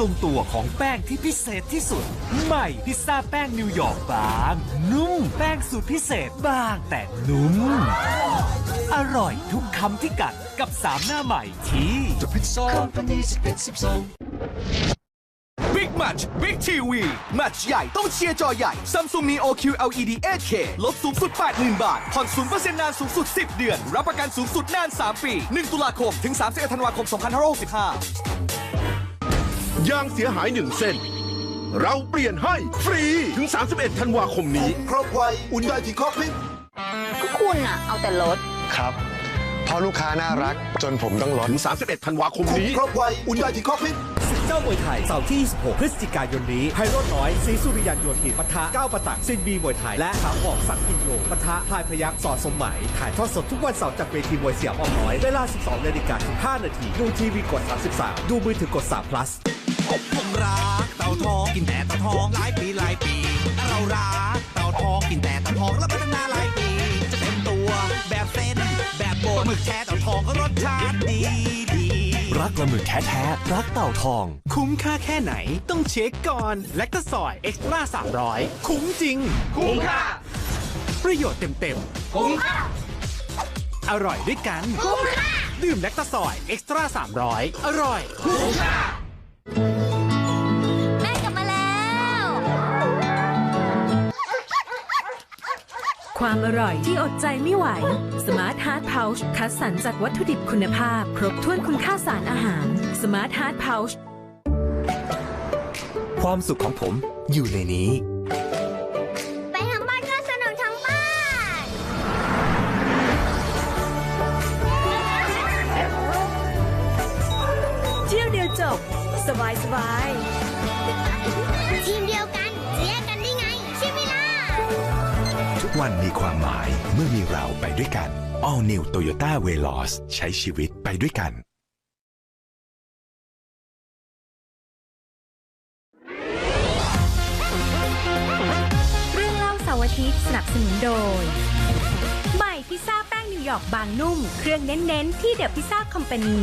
ลงตัวของแป้งที่พิเศษที่สุด ใหม่พิซซ่าแป้งนิวยอร์กบาง นุ่มแป้งสูตรพิเศษบางแต่นุ่ม อร่อยทุกคำที่กัดกับสามหน้าใหม่ที่ The Pizza Company 11 12 Big Match Big TV แมตช์ใหญ่ต้องเชียร์จอใหญ่ Samsung Neo QLED 8K ลดสูงสุด 80,000 บาท ผ่อน0%นานสูงสุด 10 เดือน รับประกันสูงสุดนาน 3 ปี 1 ตุลาคม ถึง 31 ธันวาคม 2565 ยางเสียหายหนึ่งเส้น เราเปลี่ยนให้ฟรีถึง 31 ธันวาคมนี้ ครบไวอุ่นได้ที่คอกพิษก็คุณอะเอาแต่ลดครับ เพราะลูกค้าน่ารักจนผมต้องลด ถึง 31 ธันวาคมนี้ ครบไวอุ่นได้ที่คอกพิษเจ้ามวยไทยเสาร์ที่ 26 พฤศจิกายนนี้ไพโรจน์น้อยศรีสุริยันโยธินปะทะก้าวประตักซินบีมวยไทย และขาออกสักกินโยปะทะพายพยักสอสมหมายถ่ายทอดสดทุกวันเสาร์จากเวทีมวยเสียออมน้อย เวลา 12นาฬิกา15นาทีดูทีวีกด 33 ดูมือถือกด3 plus ผมรักเต่าทองกินแต่เต่าทองหลายปีหลายปี เรารักเต่าทองกินแต่เต่าทองแล้วพัฒนาหลายปี จะเป็นตัวแบบเส้น แบบโบกหมึกแช่เต่าทองก็รสชาติดีดีรักละมึกแท้ๆรักเต่าทอง คุ้มค่าแค่ไหนต้องเช็คก่อนแลคตาซอยเอ็กซ์ตร้า300 คุ้มจริง คุ้มค่าประโยชน์เต็มๆคุ้มค่าอร่อยด้วยกัน คุ้มค่าดื่มแลคตาซอยเอ็กซ์ตร้า300 อร่อย คุ้มค่า ความอร่อยที่อดใจไม่ไหว Smart Heart Pouch คัดสรรจากวัตถุดิบคุณภาพ ครบถ้วนคุณค่าสารอาหาร Smart Heart Pouch ความสุขของผมอยู่ในนี้ ไปทางบ้านก็สนุกทั้งบ้าน เที่ยวเดียวจบ สบายสบาย ทีมเดียวกัน วันมีความหมายเมื่อมีเราไปด้วยกัน All New Toyota Veloz ใช้ชีวิตไปด้วยกัน เรื่องเล่าเสาร์อาทิตย์สนับสนุนโดย ใหม่พิซซ่าแป้งนิวยอร์กบางนุ่ม เครื่องเน้น ๆ ที่เดอะพิซซ่าคอมพานี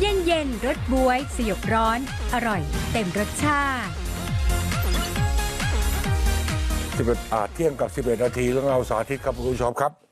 เย็นเย็นๆรสบวย สยบร้อน อร่อย เต็มรสชาติ 11อาเที่ยงกับ 11 นาทีเรื่องเราสาธิตครับคุณผู้ชมครับ